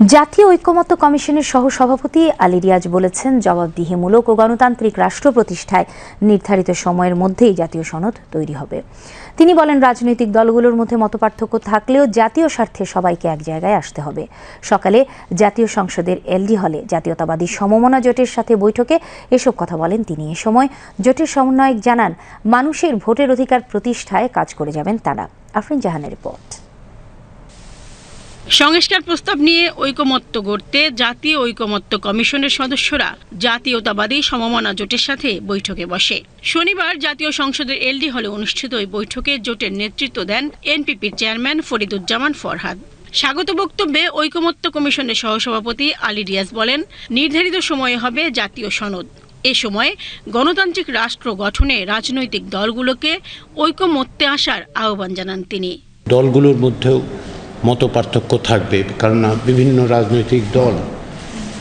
জাতীয় ঐক্যমত্য কমিশনের সহসভাপতি আলী রিয়াজ বলেছেন, জবাবদিহিমূলক ও গণতান্ত্রিক রাষ্ট্র প্রতিষ্ঠায় নির্ধারিত সময়ের মধ্যেই জাতীয় সনদ তৈরি হবে। তিনি বলেন, রাজনৈতিক দলগুলোর মধ্যে মতপার্থক্য থাকলেও জাতীয় স্বার্থে সবাইকে এক জায়গায় আসতে হবে। সকালে জাতীয় সংসদের এলডি হলে জাতীয়তাবাদী সমমনা জোটের সাথে বৈঠকে এসব কথা বলেন তিনি। এ সময় জোটের সমন্বয়ক জানান, মানুষের ভোটের অধিকার প্রতিষ্ঠায় কাজ করে যাবেন তারা। আফরিন জাহানের রিপোর্ট। সংস্কার প্রস্তাব নিয়ে ঐকমত্য গড়তে জাতীয় ঐকমত্য কমিশনের সদস্যরা জাতীয়তাবাদী সমমনা জোটের সাথে বৈঠকে বসে। শনিবার জাতীয় সংসদের এলডি হলে অনুষ্ঠিত ওই বৈঠকে জোটের নেতৃত্ব দেন এনপিপির চেয়ারম্যান ফরিদুজ্জামান ফরহাদ। স্বাগত বক্তব্যে ঐকমত্য কমিশনের সহসভাপতি আলী রিয়াজ বলেন, নির্ধারিত সময়ে হবে জাতীয় সনদ। এ সময় গণতান্ত্রিক রাষ্ট্র গঠনে রাজনৈতিক দলগুলোকে ঐকমত্যে আসার আহ্বান জানান তিনি। দলগুলোর মধ্যেও মত পার্থক্য থাকবে কারণ বিভিন্ন রাজনৈতিক দল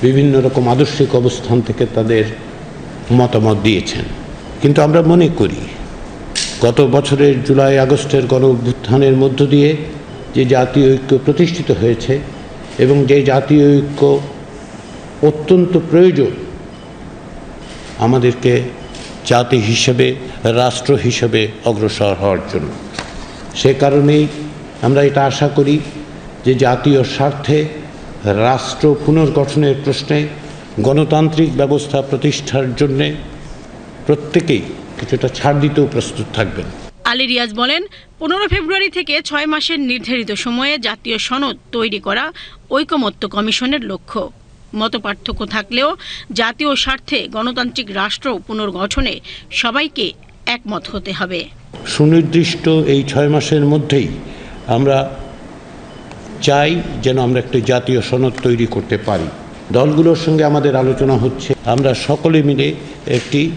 বিভিন্ন রকম আদর্শিক অবস্থান থেকে তাদের মতামত দিয়েছেন। কিন্তু আমরা মনে করি, গত বছরের জুলাই, আগস্টের গণ অভ্যুত্থানের মধ্য দিয়ে যে জাতীয় ঐক্য প্রতিষ্ঠিত হয়েছে এবং যে জাতীয় ঐক্য অত্যন্ত প্রয়োজন আমাদেরকে জাতি হিসেবে, রাষ্ট্র হিসেবে অগ্রসর হওয়ার জন্য। সে কারণেই আমরা এটা আশা করি যে জাতীয় স্বার্থে রাষ্ট্র পুনর্গঠনের প্রশ্নে গণতান্ত্রিক ব্যবস্থা প্রতিষ্ঠার জন্যে প্রত্যেকেই কিছুটা ছাড় দিতেও প্রস্তুত থাকবেন। আলী রিয়াজ বলেন পনেরো ফেব্রুয়ারি থেকে ছয় মাসের নির্ধারিত সময়ে জাতীয় সনদ তৈরি করা ঐকমত্য কমিশনের লক্ষ্য। মতপার্থক্য থাকলেও জাতীয় স্বার্থে গণতান্ত্রিক রাষ্ট্র পুনর্গঠনে সবাইকে একমত হতে হবে। সুনির্দিষ্ট এই ছয় মাসের মধ্যেই আমরা চাই যেন আমরা একটি জাতীয় সনদ তৈরি করতে পারি। দলগুলোর সঙ্গে আমাদের আলোচনা হচ্ছে। আমরা সকলে মিলে একটি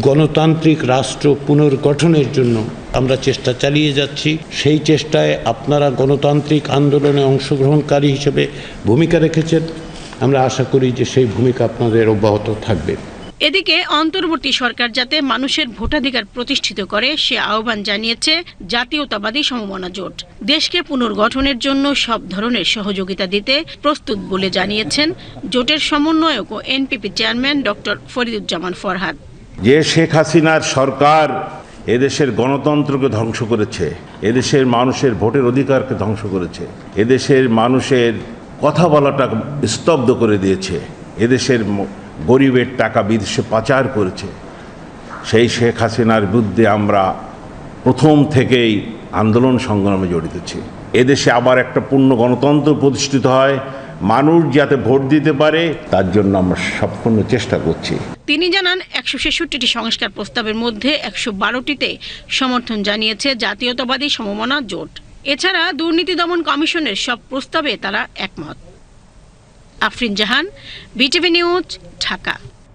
গণতান্ত্রিক রাষ্ট্র পুনর্গঠনের জন্য আমরা চেষ্টা চালিয়ে যাচ্ছি। সেই চেষ্টায় আপনারা গণতান্ত্রিক আন্দোলনে অংশগ্রহণকারী হিসেবে ভূমিকা রেখেছেন। আমরা আশা করি যে সেই ভূমিকা আপনাদের অব্যাহত থাকবে। এদিকে অন্তর্বর্তী সরকার যাতে মানুষের ভোটাধিকার প্রতিষ্ঠিত করে, সে আহ্বান জানিয়েছে জাতীয়তাবাদী সমমনা জোট। দেশকে পুনর্গঠনের জন্য সব ধরনের সহযোগিতা দিতে প্রস্তুত বলে জানিয়েছেন জোটের সমন্বয়ক ও NPP chairman doctor Fariduzzaman Farhad. যে শেখ হাসিনার সরকার এদেশের গণতন্ত্রকে ধ্বংস করেছে, এদেশের মানুষের ভোটের অধিকারকে ধ্বংস করেছে, এদেশের মানুষের কথা বলাটা স্তব্ধ করে দিয়েছে, এদেশের গরিবের টাকা বিদেশে পাচার করেছে। সেই শেখ হাসিনার বিরুদ্ধে আমরা প্রথম থেকেই আন্দোলন সংগ্রামে জড়িত ছি। এদেশে আবার একটা পূর্ণ গণতন্ত্র প্রতিষ্ঠিত হয়। মানুষ যাতে ভোট দিতে পারে, তার জন্য আমরা সম্পূর্ণ চেষ্টা করছি। তিনি জানান, একশো ছেষট্টিটি সংস্কার প্রস্তাবের মধ্যে একশো বারোটিতে সমর্থন জানিয়েছে জাতীয়তাবাদী সমমনা জোট। এছাড়া দুর্নীতি দমন কমিশনের সব প্রস্তাবে তারা একমত। Afrin Jahan BTV news Dhaka.